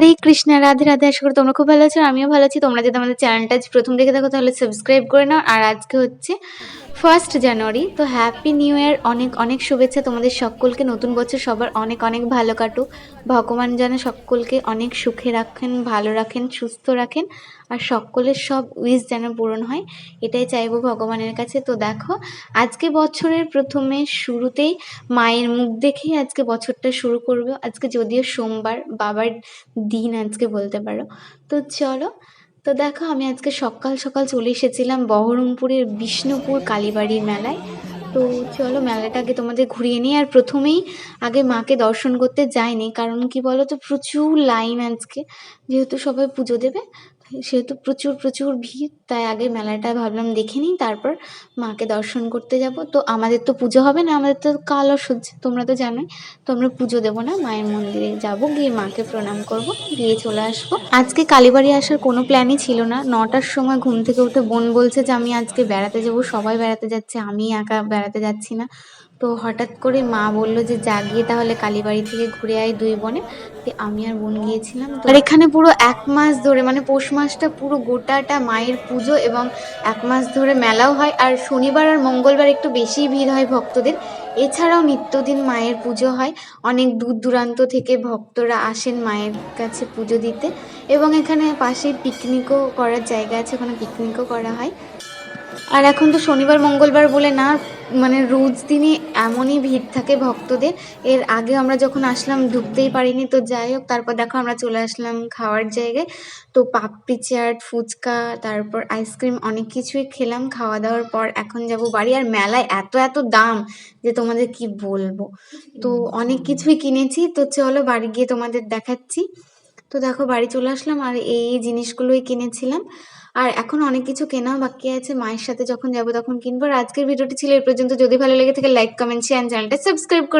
হরে কৃষ্ণা, রাধে রাধে, আশা করি তোমরা খুব ভালো আছো। আমিও ভালো আছি। তোমরা যদি আমাদের চ্যানেলটা প্রথম দেখে থাকো, তাহলে সাবস্ক্রাইব করে নাও। আর আজকে হচ্ছে ফার্স্ট জানুয়ারি তো হ্যাপি নিউ ইয়ার অনেক অনেক শুভেচ্ছা তোমাদের সকলকে। নতুন বছর সবার অনেক অনেক ভালো কাটুক। ভগবান যেন সকলকে অনেক সুখে রাখেন, ভালো রাখেন, সুস্থ রাখেন, আর সকলের সব উইশ যেন পূরণ হয়। এটাই চাইব ভগবানের কাছে। তো দেখো, আজকে বছরের প্রথমে শুরুতেই মায়ের মুখ দেখেই আজকে বছরটা শুরু করবে। আজকে যদিও সোমবার, বাবার দিন আজকে বলতে পারো। তো চলো তো দেখো, আমি আজকে সকাল সকাল চলে এসেছিলাম বহরমপুরের বিষ্ণুপুর কালীবাড়ির মেলায়। তো চলো, মেলাটাকে তোমাদের ঘুরিয়ে নিই। আর প্রথমেই আগে মাকে দর্শন করতে যাইনি, কারণ কি বলো তো প্রচুর লাইন আজকে। যেহেতু সবাই পুজো দেবে সেহেতু প্রচুর প্রচুর ভিড়, তাই আগে মেলাটা ভাবলাম দেখে নিই, তারপর মাকে দর্শন করতে যাব। তো আমাদের তো পুজো হবে না, আমাদের তো কাল অসহ্য, তোমরা তো জানোই। তো আমরা পুজো দেবো না, মায়ের মন্দিরে যাব, গিয়ে মাকে প্রণাম করব, গিয়ে চলে আসব। আজকে কালীবাড়ি আসার কোনো প্ল্যানই ছিল না, নটার সময় ঘুম থেকে উঠে বোন বলছে যে, আমি আজকে বেড়াতে যাব, সবাই বেড়াতে যাচ্ছে, আমি একা বেড়াতে যাচ্ছি না। তো হঠাৎ করে মা বলল যে, যা গিয়ে তাহলে কালীবাড়ি থেকে ঘুরে আয় দুই বনে। তো আমি আর বোন গিয়েছিলাম। আর এখানে পুরো এক মাস ধরে মানে পৌষ মাসটা পুরো গোটাটা মায়ের পুজো এবং এক মাস ধরে মেলাও হয়। আর শনিবার আর মঙ্গলবার একটু বেশি ভিড় হয় ভক্তদের। এছাড়াও নিত্যদিন মায়ের পুজো হয়। অনেক দূর দূরান্ত থেকে ভক্তরা আসেন মায়ের কাছে পুজো দিতে এবং এখানে পাশেই পিকনিকও করার জায়গা আছে, ওখানে পিকনিকও করা হয়। আর এখন তো শনিবার, মঙ্গলবার বলে না মানে রোজ দিনই এমনই ভিড় থাকে ভক্তদের। এর আগে আমরা যখন আসলাম, ঢুকতেই পারিনি, তো যাই হোক, তারপর দেখো আমরা চলে আসলাম খাওয়ার জায়গায়। তো পাপড়ি, চাট, ফুচকা, তারপর আইসক্রিম অনেক কিছুই খেলাম। খাওয়া দাওয়ার পর এখন যাব বাড়ি। আর মেলায় এত এত দাম যে তোমাদের কি বলব? তো অনেক কিছুই কিনেছি। তো চলো বাড়ি গিয়ে তোমাদের দেখাচ্ছি। তো দেখো বাড়ি চলে আসলাম আর এই জিনিসগুলোই কিনেছিলাম। আর এখন অনেক কিছু কেনাও বাকি আছে। মায়ের সাথে যখন যাব তখন কিনবো। আর আজকের ভিডিওটি ছিল এই পর্যন্ত। যদি ভালো লেগে থাকে লাইক কমেন্ট শেয়ার চ্যানেলটা সাবস্ক্রাইব করে